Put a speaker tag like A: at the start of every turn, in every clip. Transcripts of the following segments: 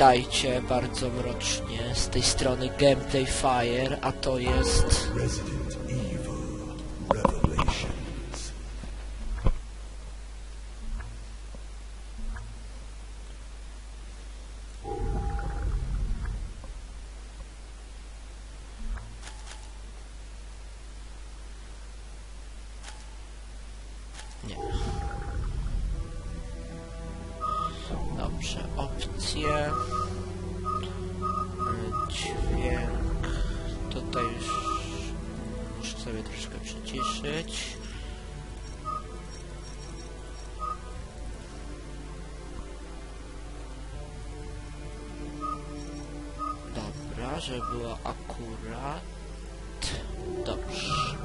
A: Witajcie bardzo mrocznie z tej strony Gameplay Fire, a to jest...
B: Resident
A: Dźwięk. Tutaj już muszę sobie troszkę przyciszyć. Dobra, żeby było akurat. Dobrze.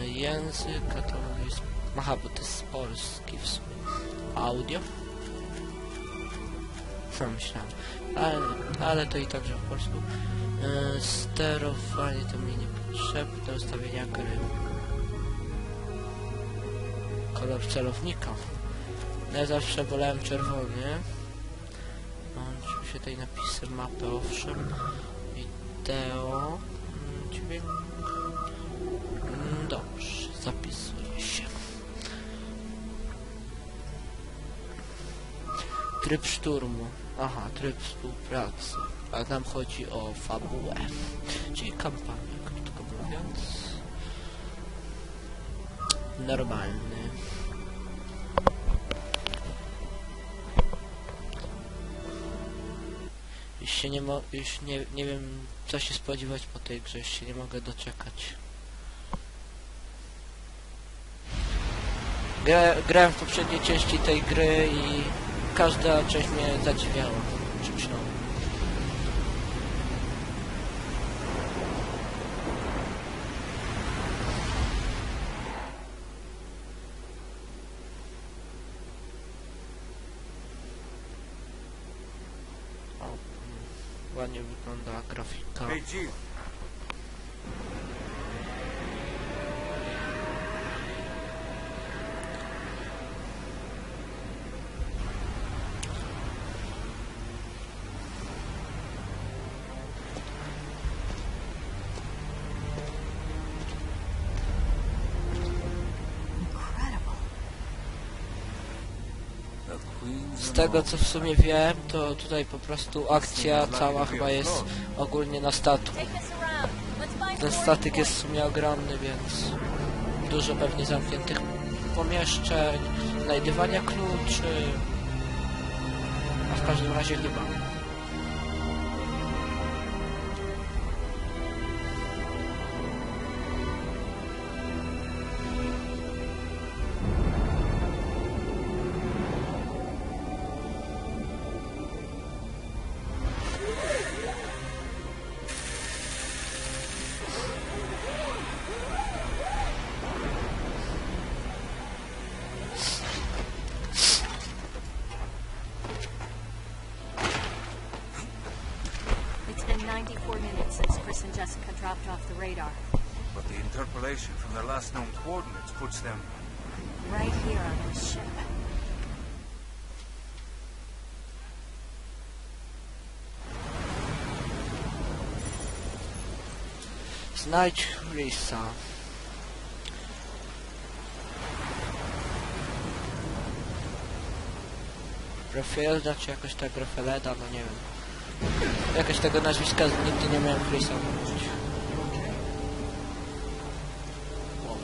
A: Y, Język, a to jest... Aha, bo to jest polski w sumie. Audio? Co. Ale, ale to i tak, że w polsku. Y, sterowanie to mi niepotrzebne. Ustawienia gry. Kolor celownika. No Ja zawsze wolałem czerwony. Mam oczywiście tutaj napisy mapy, owszem. Wideo. mm, Dźwięk. Tryb szturmu. Aha, tryb współpracy. A nam chodzi o fabułę. Czyli kampanię, krótko mówiąc. Normalny. Już się nie mo... Już nie, nie wiem co się spodziewać po tej grze, już się nie mogę doczekać. Gra, grałem w poprzedniej części tej gry i każda część mnie zadziwiała Z tego co w sumie wiem, to tutaj po prostu akcja cała chyba jest ogólnie na statku. Ten statek jest w sumie ogromny, więc dużo pewnie zamkniętych pomieszczeń, znajdywania kluczy. A w każdym razie chyba.
C: Last known coordinates puts them
D: Right here on this ship.
A: Znajdź Chrisa. Rafaelda czy jakoś tak Rafaeleda, no nie wiem. Jakoś tego nazwiska nigdy nie miałem Chrisa mówić. O.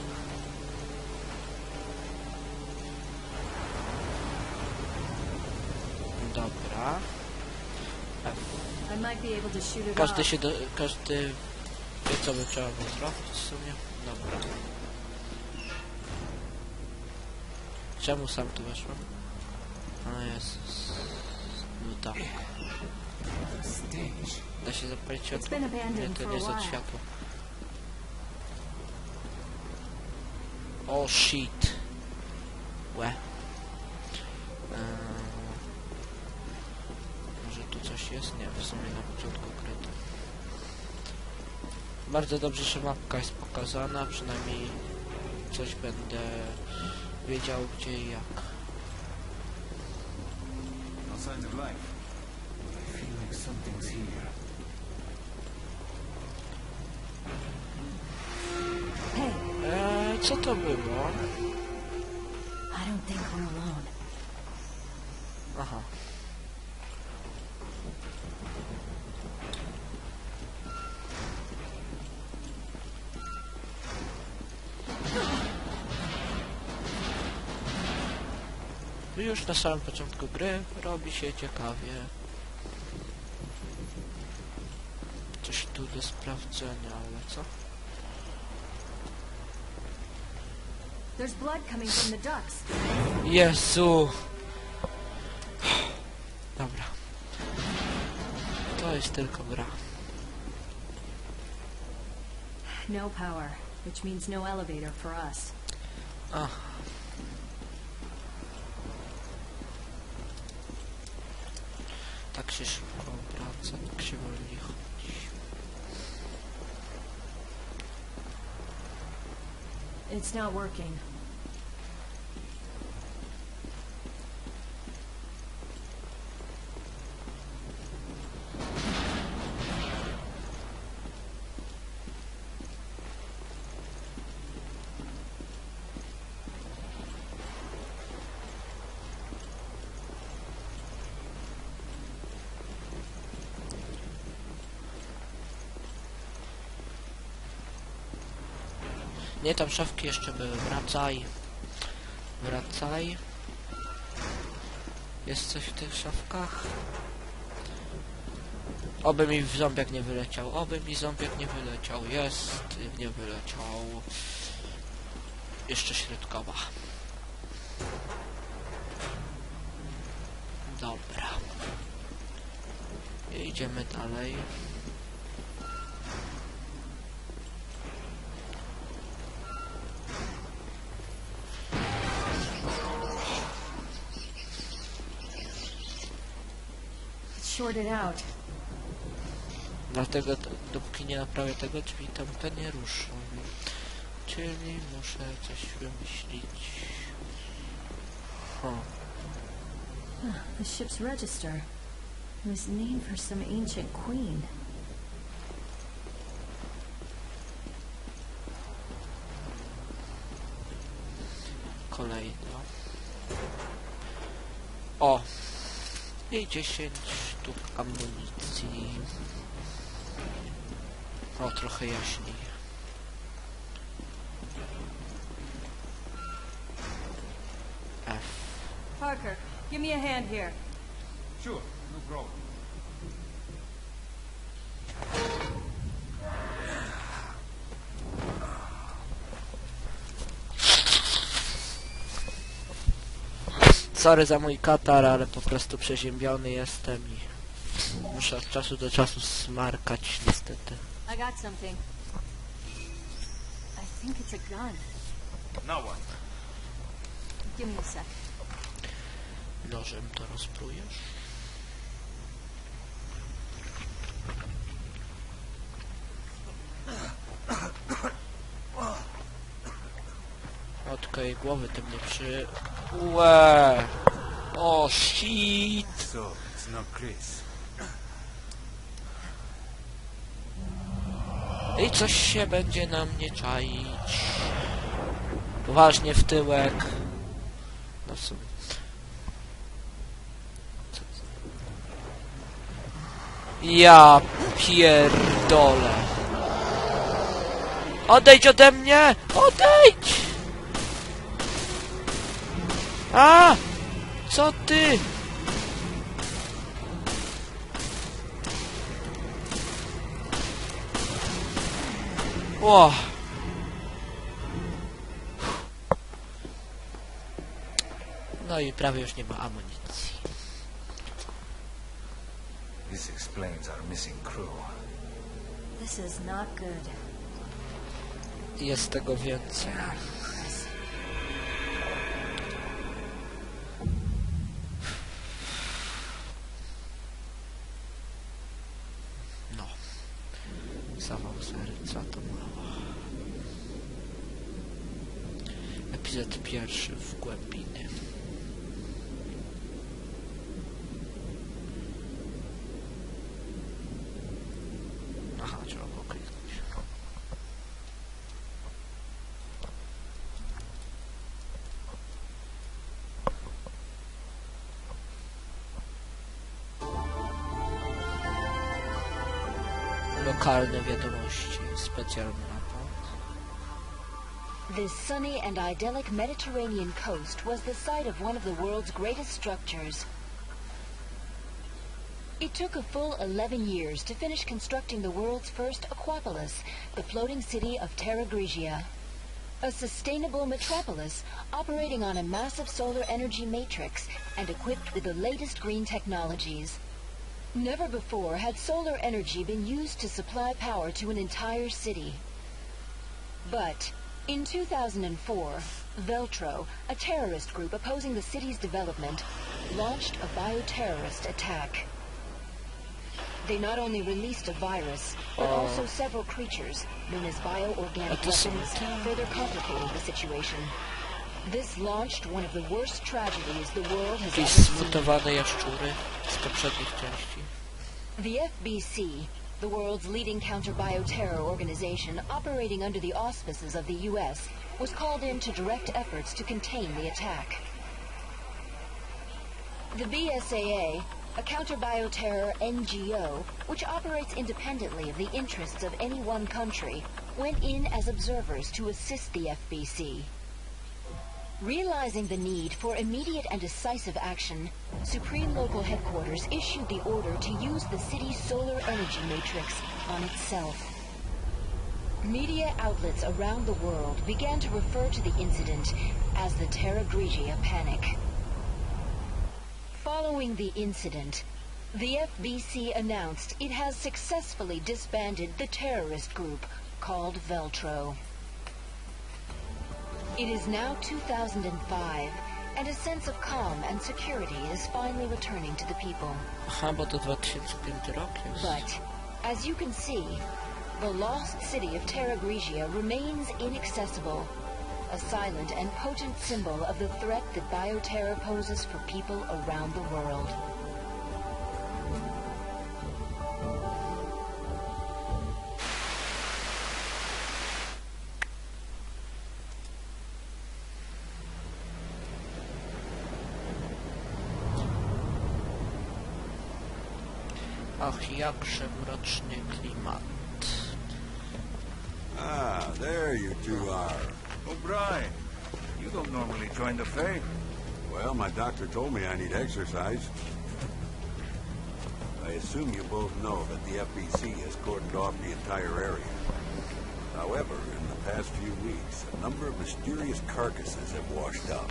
A: Dobra.
D: I might be able to shoot it
A: Każdy się do, każdy wie co by trzeba było zrobić w sumie. Dobra. Czemu sam tu weszłem? O Jezus. No tak. Da się zapalić światło? Nie, to nie jest od światła. O shit. Łe. Eee, może tu coś jest? Nie, w sumie na początku ukryte. Bardzo dobrze, że mapka jest pokazana, przynajmniej coś będę wiedział gdzie i jak.
C: no signs of life. Something's here.
A: Eee, co to było?
D: I don't think we're alone.
A: Aha. Już na samym początku gry robi się ciekawie. Coś tu do sprawdzenia, ale co?
D: There's blood coming from the ducks.
A: Jezu! Dobra. To jest tylko gra.
D: No power, which means no elevator for us.
A: Ach.
D: It's not working.
A: Nie, tam szafki jeszcze były. Wracaj. Wracaj. Jest coś w tych szafkach? Oby mi zombiak nie wyleciał. Oby mi zombiak nie wyleciał. Jest. Nie wyleciał. Jeszcze środkowa. Dobra. I idziemy dalej.
D: It's shorted out.
A: Dlatego dopóki nie naprawię tego drzwi, tam to nie ruszą. Czyli muszę coś wymyślić. Huh.
D: The ship's register. Was named for some ancient queen.
A: Kolejna. O! I 10 sztuk amunicji. O, trochę jaśniej. F.
D: Parker, give me a hand here.
C: Sure, no problem.
A: Sorry za mój katar, ale po prostu przeziębiony jestem i muszę od czasu do czasu smarkać niestety.
D: I got something. I think it's a gun.
C: Now what?
D: Give me a sec.
A: Nożem to rozprujesz? Od jej głowy tym nie przy... Łe! O, shit!
C: So, it's not Chris.
A: I coś się będzie na mnie czaić. Poważnie w tyłek. No w sumie. Ja pierdolę. Odejdź ode mnie! Odejdź! A! Co ty? No i prawie już nie ma amunicji.
C: This explains our missing crew.
D: This is not good.
A: Jest tego więcej. Lokalne wiadomości. Specjalny raport.
E: This sunny and idyllic Mediterranean coast was the site of one of the world's greatest structures. It took a full 11 years to finish constructing the world's first aquapolis, the floating city of Terra Grigia. A sustainable metropolis operating on a massive solar energy matrix and equipped with the latest green technologies. Never before had solar energy been used to supply power to an entire city. But in 2004, Veltro, a terrorist group opposing the city's development, launched a bioterrorist attack. They not only released a virus, but also several creatures, known as bioorganic weapons, further complicating the situation. This launched one of the worst tragedies the world has
A: Jakieś
E: ever seen.
A: jaszczury z poprzednich części.
E: The FBC, the world's leading counter-bioterror organization operating under the auspices of the U.S., was called in to direct efforts to contain the attack. The BSAA, a counter-bioterror NGO, which operates independently of the interests of any one country, went in as observers to assist the FBC. Realizing the need for immediate and decisive action, Supreme Local Headquarters issued the order to use the city's solar energy matrix on itself. Media outlets around the world began to refer to the incident as the Terra Grigia Panic. Following the incident, the FBC announced it has successfully disbanded the terrorist group called Veltro. It is now 2005, and a sense of calm and security is finally returning to the people.
A: Aha, bo to 2005 rok jest.
E: But, as you can see, the lost city of Terra Grigia remains inaccessible, a silent and potent symbol of the threat that bioterror poses for people around the world.
A: Jakże mroczny klimat.
F: Ah, there you two are.
C: O'Brien, you don't normally join the Fae.
F: Well, my doctor told me I need exercise. I assume you both know that the FBC has cordoned off the entire area. However, in the past few weeks, a number of mysterious carcasses have washed up.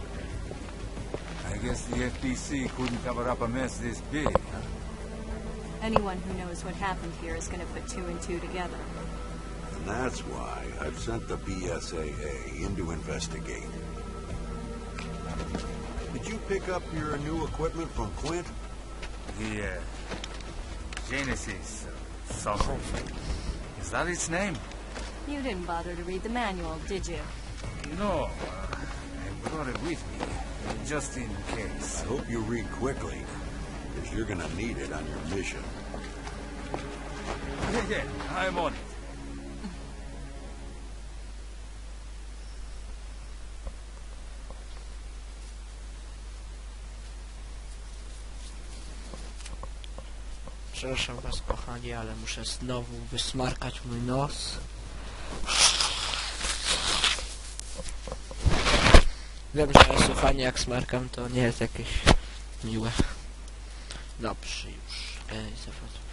C: I guess the FBC couldn't cover up a mess this big, huh?
G: Anyone who knows what happened here is going to put two and two together.
F: And that's why I've sent the BSAA in to investigate. Did you pick up your new equipment from Quint?
C: The, uh, Genesis uh, something. Is that its name?
G: You didn't bother to read the manual, did you?
C: No, uh, I brought it with me, just in case.
F: I hope you read quickly, because you're gonna need it on your mission.
C: Yeah, yeah, I'm on it.
A: Przepraszam was kochani, ale muszę znowu wysmarkać mój nos. Wiem, że słuchanie jak smarkam to nie jest jakieś miłe. Dobrze już. Ej, zawrót. Aha.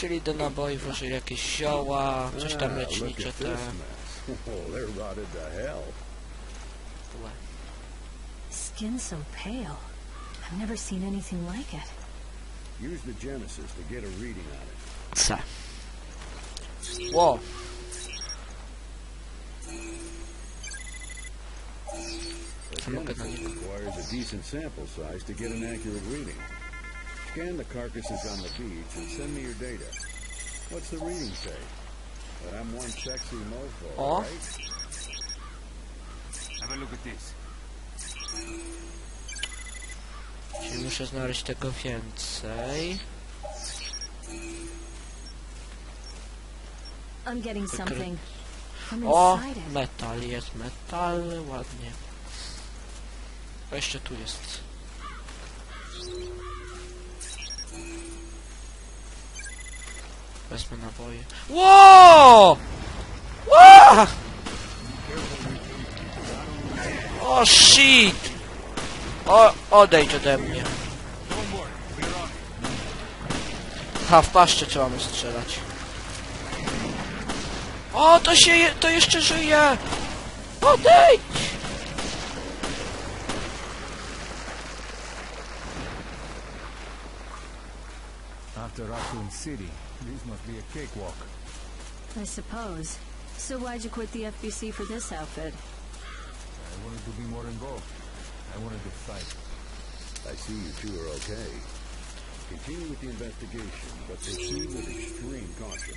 A: Czyli do naboi włożyli jakieś zioła, coś tam lecznicze
F: look at
A: te...
F: Oh.
D: Skin so pale. I've never seen anything like it.
F: Use the Genesis to get a reading on it.
A: C. Ło!
F: The
A: I'm not gonna-
F: Genesis requires a decent sample size to get an accurate reading. Scan the carcasses on the beach and send me your data. What's the reading say? That I'm one sexy mofo,
A: O.
F: right?
C: Have a look at this.
A: Czyli muszę znaleźć tego więcej.
D: I'm getting something. From
A: O!
D: inside it.
A: Metal, jest metal, ładnie. O, jeszcze tu jest. Wezmę naboje. Ło! Ło! O shit! O, odejdź ode mnie. Ha, w paszczę trzeba mu strzelać. O, to się, to jeszcze żyje! Odejdź!
C: Raccoon City, this must be a cakewalk.
D: I suppose. So why'd you quit the FBC for this outfit?
C: I wanted to be more involved. I wanted to fight.
F: I see you two are okay. Continue with the investigation, but proceed with extreme caution.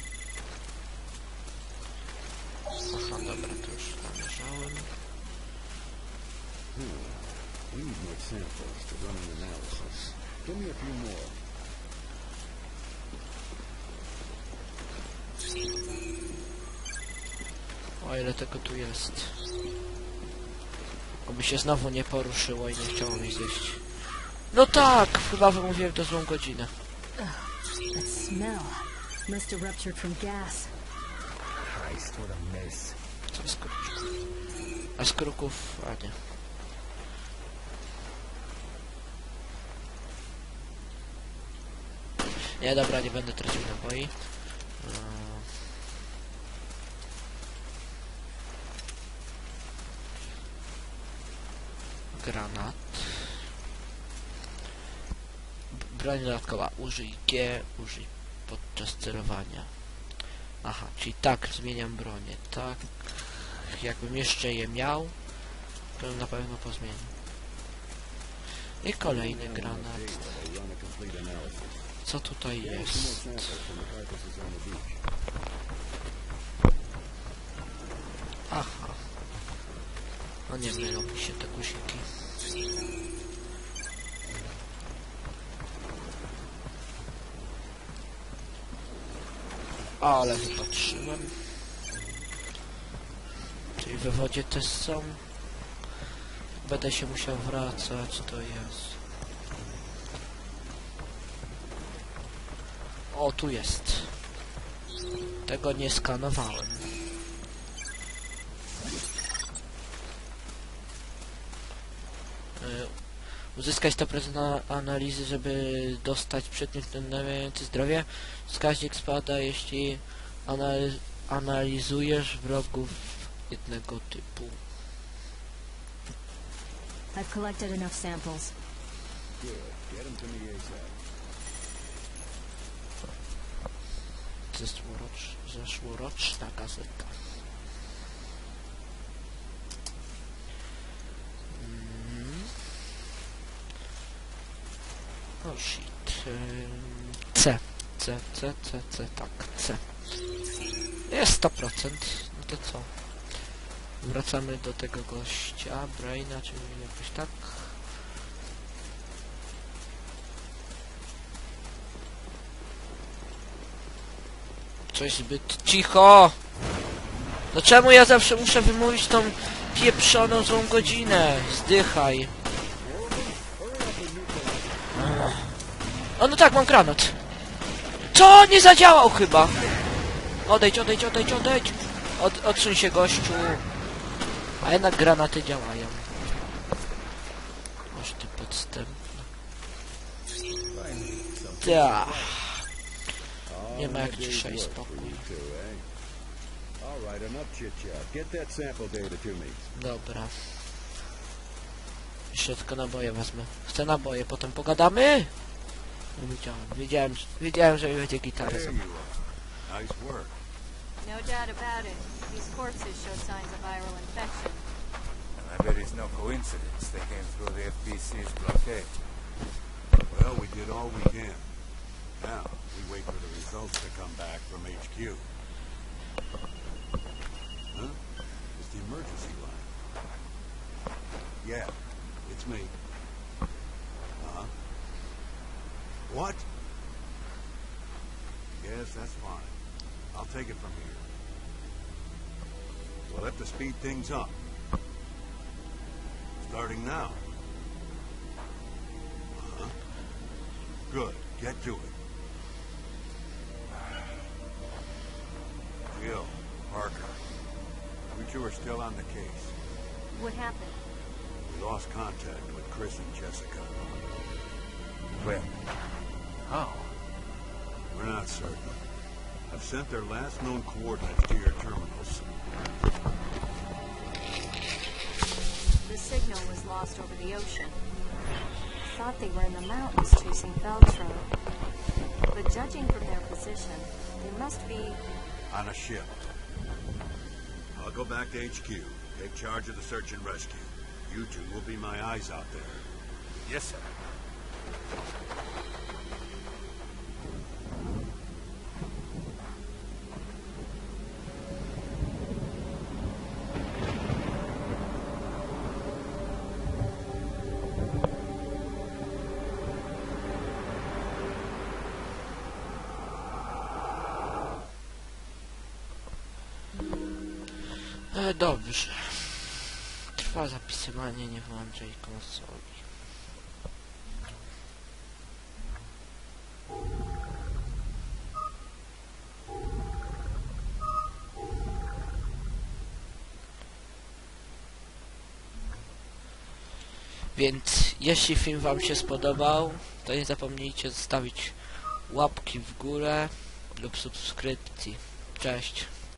A: Aha, dobra, to już namierzałem. Hmm.
F: We need more samples to run an analysis. Give me a few more.
A: O, ile tego tu jest. Oby się znowu nie poruszyło i nie chciało mi zjeść. No tak! Chyba wymówiłem to złą godzinę.
D: That smell. Must have ruptured from gas.
C: Christ, what a mess.
A: Co z kruczków? A z kruków... a nie. Nie, dobra, nie będę tracił naboi. Granat. Broń dodatkowa. Użyj G, użyj podczas celowania. Aha, czyli tak, zmieniam bronię, tak. Jakbym jeszcze je miał, to na pewno pozmienił. I kolejny granat. Co tutaj jest?
F: samples from the carcasses on the beach.
A: Aha. No nie mi się te guziki. Ale wypatrzyłem. Czyli we wodzie też są. Będę się musiał wracać, to jest. O, tu jest. Tego nie skanowałem. Uzyskać te prezent analizy, żeby dostać przedmiot naprawiający zdrowie. Wskaźnik spada, jeśli analiz analizujesz wrogów jednego typu.
D: I've collected enough samples.
F: Good. Get them to me ASAP.
A: Zeszłorocz, zeszłoroczna gazeta. O shit. Ym, C. C, C, C, C, tak, C. Jest 100%. No to co? Wracamy do tego gościa, Braina, czyli jakoś tak. Coś zbyt cicho! No czemu ja zawsze muszę wymówić tą pieprzoną złą godzinę? Zdychaj. O no tak, mam granat. Co? Nie zadziałał chyba. Odejdź, odejdź, odejdź, odejdź. Od, odsuń się gościu. A jednak granaty działają. Masz ty podstępny. Tak. Nie ma jak dzisiaj spokój. Dobra. Jeszcze tylko naboje wezmę. Chcę naboje, potem pogadamy? No, Wiedziałem, wiedziałem, wiedziałem, że będzie gitara
F: There
A: za
F: you are. Nice work.
G: No doubt about it. These corpses show signs of viral infection.
C: And I bet it's no coincidence they came through the FBC's blockade.
F: Well, we did all we can. Now, we wait for the results to come back from HQ. Huh? It's the emergency line. Yeah, it's me. Uh-huh. What? Yes, that's fine. I'll take it from here. We'll have to speed things up. Starting now. Uh-huh. Good. Get to it. Jill, Parker. You two are still on the case.
G: What happened?
F: We lost contact with Chris and Jessica.
C: When? How?
F: We're not certain. I've sent their last known coordinates to your terminals.
G: The signal was lost over the ocean. Thought they were in the mountains chasing Veltro. But judging from their position, they must be
F: On a ship. I'll go back to HQ. Take charge of the search and rescue. You two will be my eyes out there.
C: Yes, sir.
A: E, dobrze. Trwa zapisywanie, nie włączaj konsoli. Więc jeśli film wam się spodobał, to nie zapomnijcie zostawić łapki w górę lub subskrypcji. Cześć.